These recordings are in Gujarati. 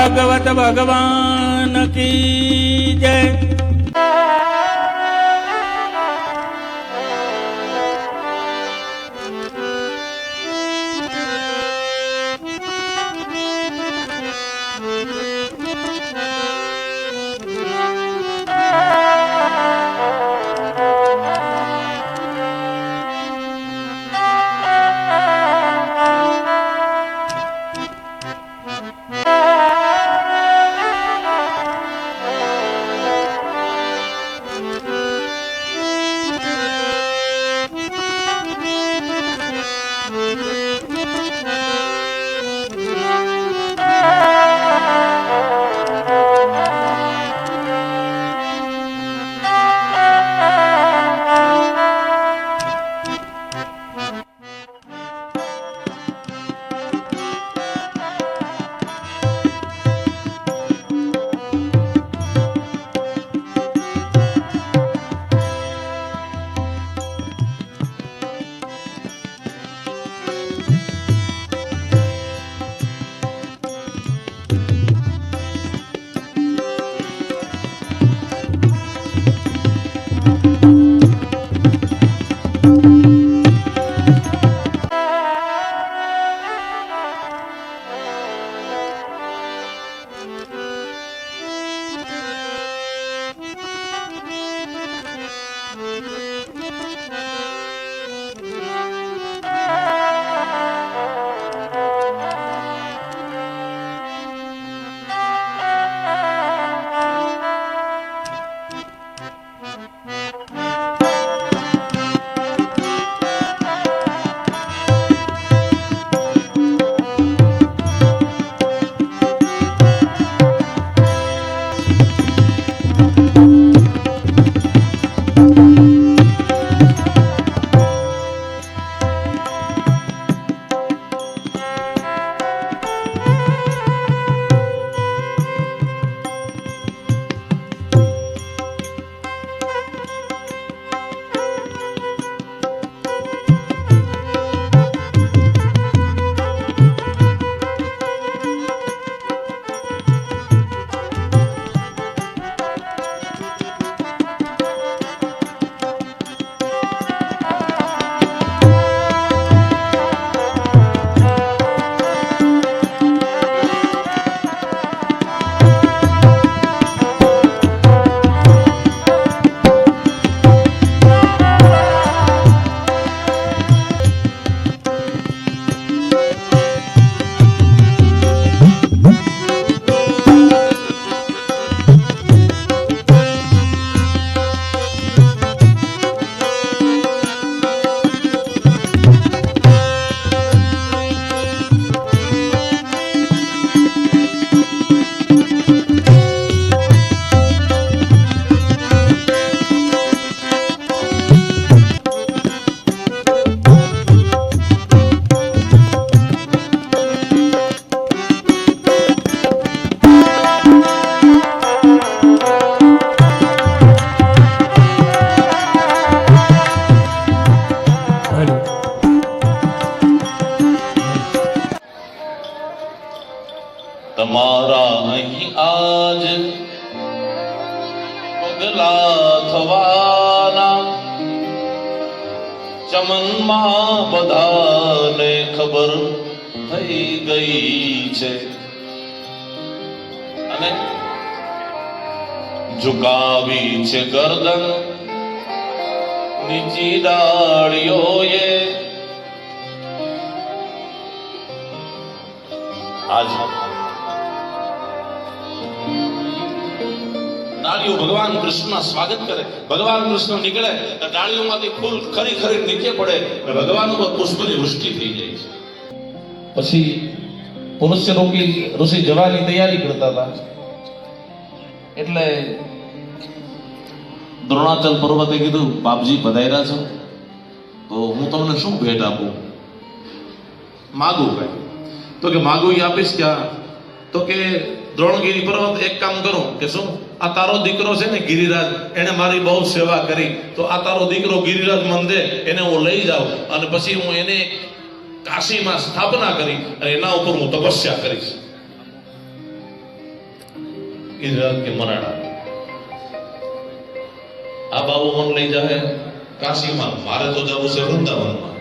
ભાગવત ભગવાન કી જય. બધાને ખબર થઈ ગઈ છે. અને ઝુકાવી છે ગરદન નીચી ડાળીઓએ. આજ ડાળીઓ ભગવાન કૃષ્ણના સ્વાગત કરે. ભગવાન કૃષ્ણ નીકળે તો ડાળીઓમાંથી ફૂલ ખરી ખરી નીચે પડે. ભગવાન ઉપર પુષ્પની વૃષ્ટિ થઈ જાય છે. પછી પુરુષ્ય રૂપી ઋષિ જવાની તૈયારી કરતા હતા. એટલે દ્રોણાચલ પર્વતે કીધું, બાપજી, પધાર્યા છો? તો હું તમને શું ભેટ આપું? માગું કઈ તો કે માગું એ આપીશ ક્યાં? તો કે દ્રોણગીરી પર્વત એક કામ કરો. કે શું? આ તારો દીકરો છે ને ગિરિરાજ એને મારી બહુ સેવા કરી. તો આ તારો દીકરો ગિરિરાજ મંદિર એને હું લઈ જાઉં અને પછી હું એને કાશીમાં સ્થાપના કરી અને એના ઉપર હું તપસ્યા કરીશ. ગિરિરાજ કે મરાડા આ બાબુ મન લઈ જાય કાશીમાં. મારે તો જવું છે વૃંદાવનમાં.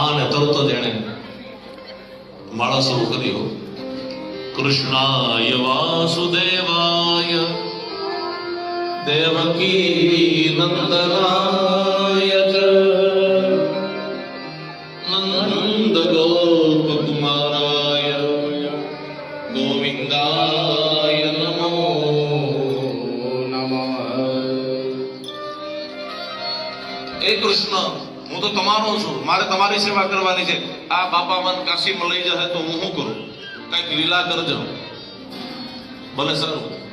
આને તરત જ એણે માળા શરૂ કર્યો દેવકી નંદનાય ચ નંદ ગોપ કુમારાય ગોવિંદાય નમો એ કૃષ્ણ, હું તો તમારો છું, મારે તમારી સેવા કરવાની છે. આ બાપા મન કાશીમાં લઈ જશે તો હું શું કરું? કંઈક લીલા કરજો. ભલે સારું.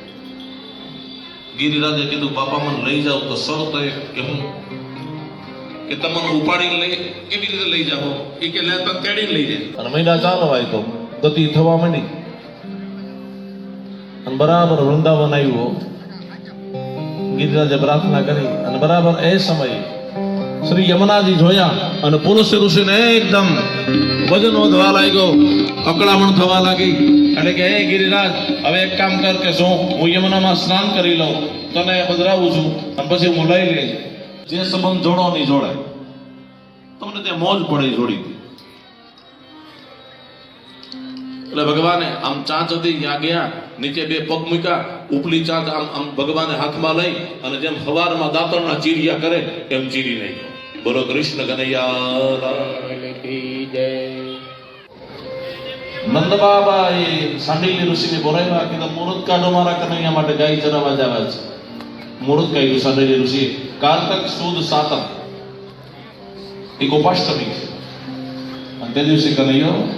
ગિરિરાજે કીધું, બાપા, મને લઈ જાવ તો શરત એ કે હું, કે તમને ઉપાડીને લઈ કેવી રીતે લઈ જાઓ. એ કે, લે તો તેડીને લઈ જાય. અને મહિના ચાલો આવી તો ગતિ થવા માંડી. અને બરાબર વૃંદાવન આવ્યો. ગિરિરાજે પ્રાર્થના કરી. અને બરાબર એ સમયે શ્રી યમુનાજી જોયા અને પુરુષ ઋષિને એકદમ વજન વધવા લાગ્યો, અકળામણ થવા લાગી. એટલે કે, હે ગિરિરાજ, હવે એક કામ કર કે શું? હું યમુનામાં સ્નાન કરી લઉં, તને પધરાવું છું, અને પછી હું લઈ લઈશ. જે સંબંધ જોડો નહીં જોડાય તમને ત્યાં મોજ પડે જોડી. એટલે ભગવાને આમ ચાંચ હતી, ત્યાં ગયા, નીચે બે પગ મૂક્યા, ઉપલી ચાંચ આમ આમ ભગવાને હાથમાં લઈ, અને જેમ હવારમાં દાંતણના ચીરિયા કરે, એમ ચીરી નાખ્યો. બોલો કૃષ્ણ કનૈયા લાલ. નંદ બાબા એ સાંડીલી ઋષિને બોલાવ્યા તો મુહૂર્ત કાઢો મારા કનૈયા માટે ગાય ચરાવા જવા છે. મુહૂર્ત કાઢ્યું સાંડીલી ઋષિએ. કારતક સુદ સાતમ. એક ઉપાષ્ટમી છે. અને તે દિવસે કનૈયો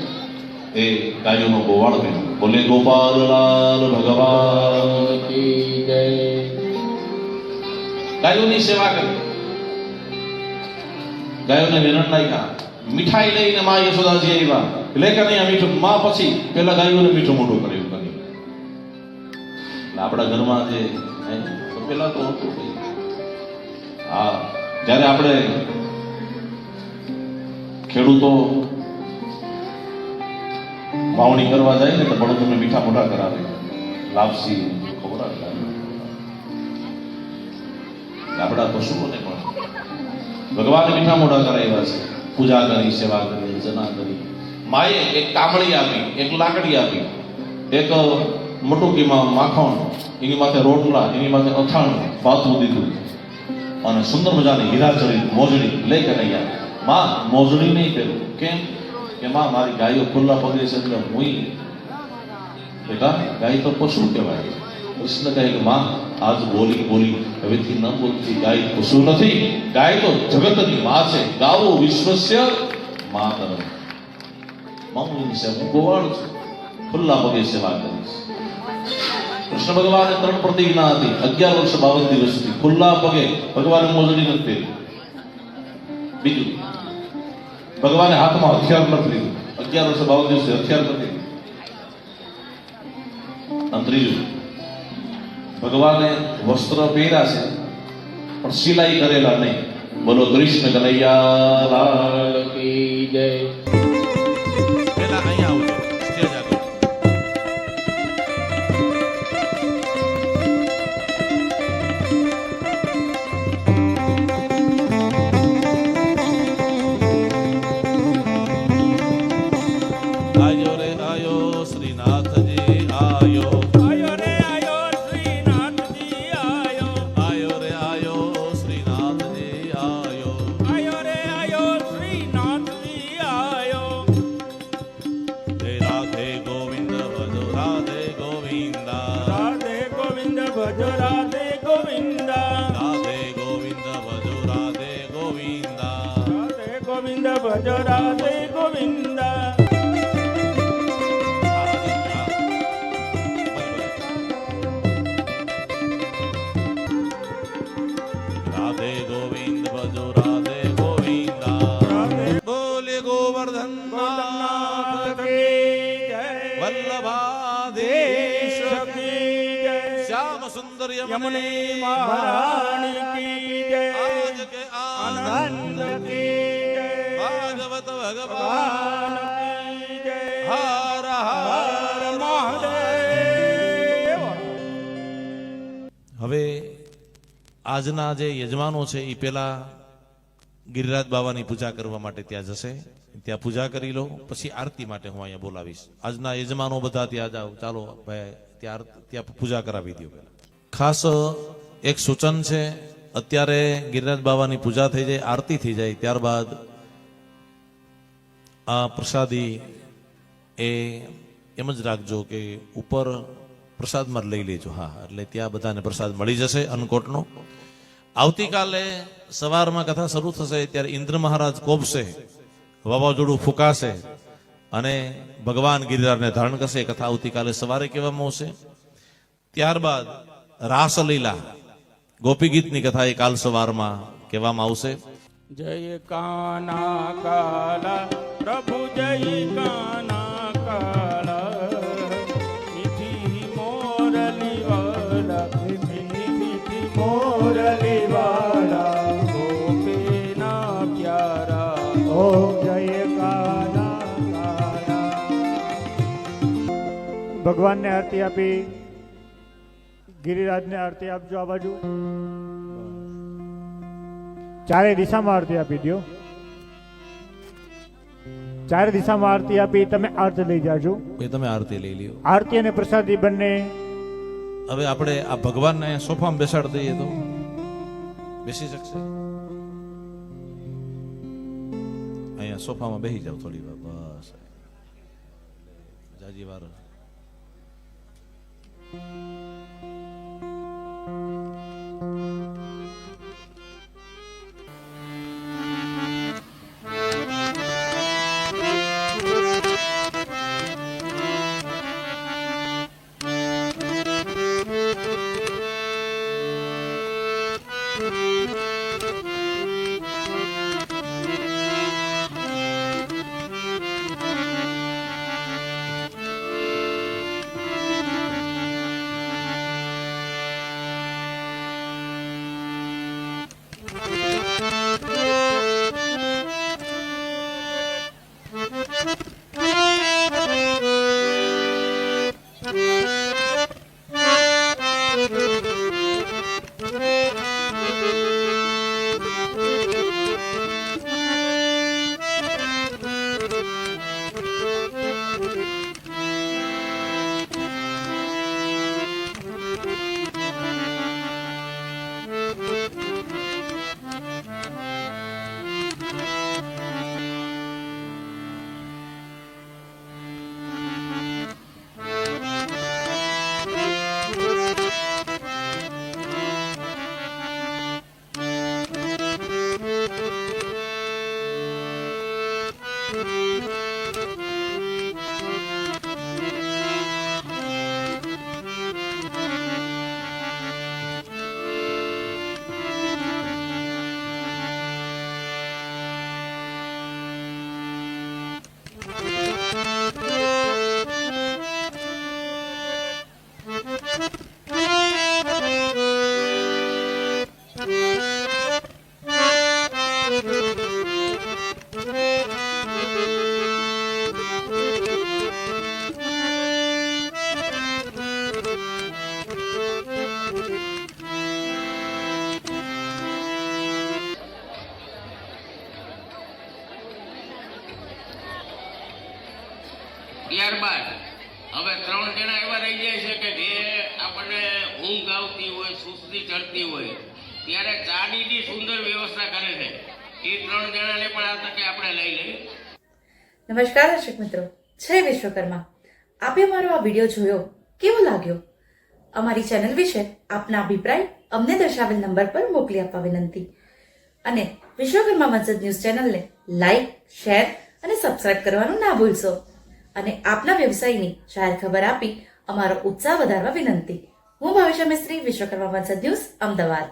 એ ગાયોનો ગોવાળ કર્યો બોલે ગોપાલ લાલ ભગવાન. ગાયોની સેવા કરી. ગાયોને વેરણ નાખ્યા મીઠાઈ લઈને મા યશોદાજી આવ્યા. એટલે કે નહીં મીઠું, માં પછી પેલા ગાયોને મીઠું મોઢું કર્યું. કરી આપણા ઘરમાં જે પેલા તો હા, જ્યારે આપણે ખેડૂતો વાવણી કરવા જાય ને, તો બળદોને મીઠા મોઢા કરાવે. લાપસી, ખબર આપણા પશુઓને પણ ભગવાને મીઠા મોઢા કરાવ્યા છે? પૂજા કરી, સેવા કરી જના કરી. માએ એક કામળી આપી, એક લાકડી આપી. એક મટુકીમાં માખણ, એની માથે રોટલા, એની માથે અથાણું પાથું દીધું. અને સુંદર મજાની હીરાચડી મોજડી લઈ કે અહીંયા માં, મોજડી નહીં કર્યું કેમ? કે માં, મારી ગાયો ખુલ્લા પગલે છે એટલે હું બેટા, ગાય તો પશુ કહેવાય. કૃષ્ણ કહે કે, માં આજ બોલી બોલી હવેથી ન બોલતી ગાય કશું નથી. ગાય તો જગતની માં છે. ગાવો વિશ્વસ્ય માતર મમ્મી છે હું ગોવાળ છું. ખુલ્લા પગે સેવા કરીશ. કૃષ્ણ ભગવાને ત્રણ પ્રતિજ્ઞા હતી અગિયાર વર્ષ બાવન દિવસ સુધી ખુલ્લા પગે ભગવાન મોજડી નથી બીજું, ભગવાને હાથમાં હથિયાર નથી લીધું. અગિયાર વર્ષ બાવન દિવસે હથિયાર નથી લીધું. ત્રીજું ભગવાને વસ્ત્ર પહેર્યા છે પણ સિલાઈ કરેલા નહીં. બોલો કૃષ્ણ કનૈયા લાલ ગોવિંદ ભજો રાધે ગોવિંદા. રાધે ગોવિંદ ભજો રાધે ગોવિંદા. રાધે બોલે ગોવર્ધન ગોપનાથ કી જય. આજના જે યજમાનો છે એ પેલા ગિરિરાજ બાવાની પૂજા કરવા માટે ત્યાં જશે. ત્યાં પૂજા કરી લો, પછી આરતી માટે હું અહીંયા બોલાવીશ. આજના યજમાનો બધા ત્યાં જાઓ. ચાલો, ભાઈ, ત્યાં ત્યાં પૂજા કરાવી દો પહેલા. ખાસ, એક સૂચન છે, અત્યારે ગિરિરાજ બાવાની પૂજા થઈ જાય, આરતી થઈ જાય, ત્યારબાદ આ પ્રસાદી એ એમ જ રાખજો કે ઉપર પ્રસાદમાં લઈ લેજો. હા, એટલે ત્યાં બધાને પ્રસાદ મળી જશે અન્નકોટનો. આવતીકાલે સવારમાં કથા શરૂ થશે, ત્યારે ઇન્દ્ર મહારાજ કોપશે, વાવાઝોડું ફૂંકાશે અને ભગવાન ગિરિરાજને ધારણ કરશે. કથા આવતીકાલે સવારે કહેવામાં આવશે. ત્યારબાદ રાસલીલા ગોપી ગીતની કથા એ કાલ સવારમાં કહેવામાં આવશે. જય કાના કાલા, પ્રભુ જય કાના ભગવાનને આરતી આપી ગિરિરાજને આરતી આપજો આ બાજુ. ચારે દિશામાં આરતી આપી દો ચારે દિશામાં આરતી આપી તમે આરતી લઈ જાજો. એ તમે આરતી લઈ લ્યો. આરતી અને પ્રસાદી બંને. હવે આપણે આ ભગવાનને સોફામાં બેસાડી દઈએ તો બેસી શકશે? અહીંયા સોફામાં બેસી જાવ થોડી વાર બસ. જાજી વાર. Thank you. ત્યારબાદ હવે ત્રણ જણા એવા રહી જાય છે કે જે આપણને ઊંઘ આવતી હોય સુસ્તી ચડતી હોય, ત્યારે ચાડીની સુંદર વ્યવસ્થા કરે છે. એ ત્રણ જણાને પણ આ તકે આપણે લઈ લઈએ. નમસ્કાર દર્શક મિત્રો, જય વિશ્વકર્મા. આપે મારો આ વીડિયો જોયો, કેવો લાગ્યો? અમારી ચેનલ વિશે આપના અભિપ્રાય અમને દર્શાવેલ નંબર પર મોકલી આપવા વિનંતી. અને વિશ્વકર્મા મસ્જિદ ન્યૂઝ ચેનલને લાઈક, શેર અને સબસ્ક્રાઇબ કરવાનું ના ભૂલશો. અને આપના વ્યવસાયની જાહેર ખબર આપી અમારો ઉત્સાહ વધારવા વિનંતી. હું ભવિષ્ય મિસ્ત્રી, વિશ્વકર્મા વંશદ ન્યૂઝ, અમદાવાદ.